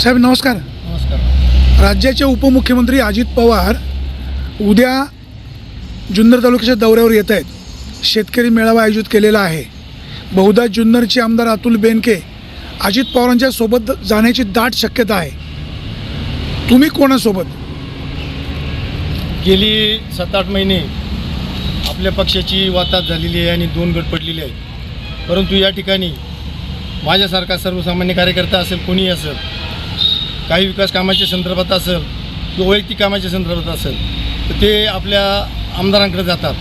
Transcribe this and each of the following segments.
साहेब नमस्कार. नमस्कार. राज्याचे उपमुख्यमंत्री अजित पवार उद्या जुन्नर तालुक्याच्या दौऱ्यावर येत आहेत. शेतकरी मेळावा आयोजित केलेला आहे. बहुधा जुन्नरचे आमदार अतुल बेनके अजित पवारांच्या सोबत जाण्याची दाट शक्यता आहे. तुम्ही कोणासोबत? गेली सात आठ महिने आपल्या पक्षाची वाताहत झालेली आहे आणि दोन गट पडलेले आहेत. परंतु या ठिकाणी माझ्यासारखा सर्वसामान्य कार्यकर्ता असेल कोणीही असेल काही विकास कामाच्या संदर्भात असेल किंवा वैयक्तिक कामाच्या संदर्भात असेल तर ते आपल्या आमदारांकडे जातात.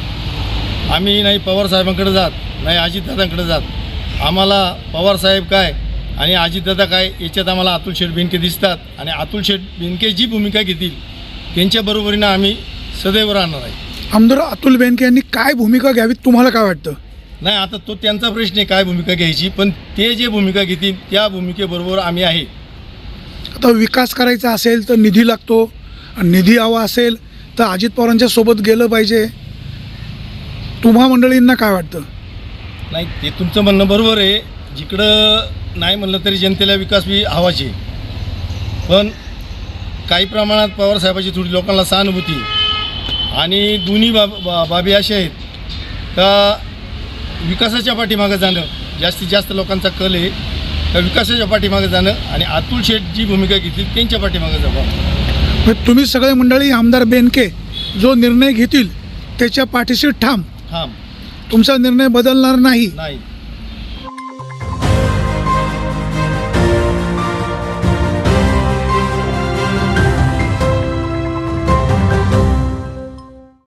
आम्ही नाही पवारसाहेबांकडे जात नाही अजितदादांकडे जात. आम्हाला पवारसाहेब काय आणि अजितदादा काय याच्यात आम्हाला अतुल शेठ बेनके दिसतात आणि अतुल शेठ बेनके जी भूमिका घेतील त्यांच्या बरोबरीनं आम्ही सदैव राहणार आहे. आमदार अतुल बेनके यांनी काय भूमिका घ्यावी तुम्हाला काय वाटतं? नाही आता तो त्यांचा प्रश्न आहे काय भूमिका घ्यायची पण ते जे भूमिका घेतील त्या भूमिकेबरोबर आम्ही आहे. आता विकास करायचा असेल तर निधी लागतो. आणि निधी हवा असेल तर अजित पवारांच्या सोबत गेलं पाहिजे. तुम्हा मंडळींना काय वाटतं? नाही ते तुमचं म्हणणं बरोबर आहे. जिकडं नाही म्हणलं तरी जनतेला विकास बी हवाचे पण काही प्रमाणात पवारसाहेबाची थोडी लोकांना सहानुभूती. आणि दोन्ही बाब बा बाबी अशा आहेत. का विकासाच्या पाठीमागं जाणं जास्तीत जास्त लोकांचा कल आहे. का विकासाच्या पाठीमागं जाणं आणि अतुल शेठ जी भूमिका घेतली त्यांच्या पाठीमागं जावं. तुम्ही सगळे मंडळी आमदार बेनके जो निर्णय घेतील त्याच्या पाठीशी ठाम. हां तुमचा निर्णय बदलणार नाही. नाही.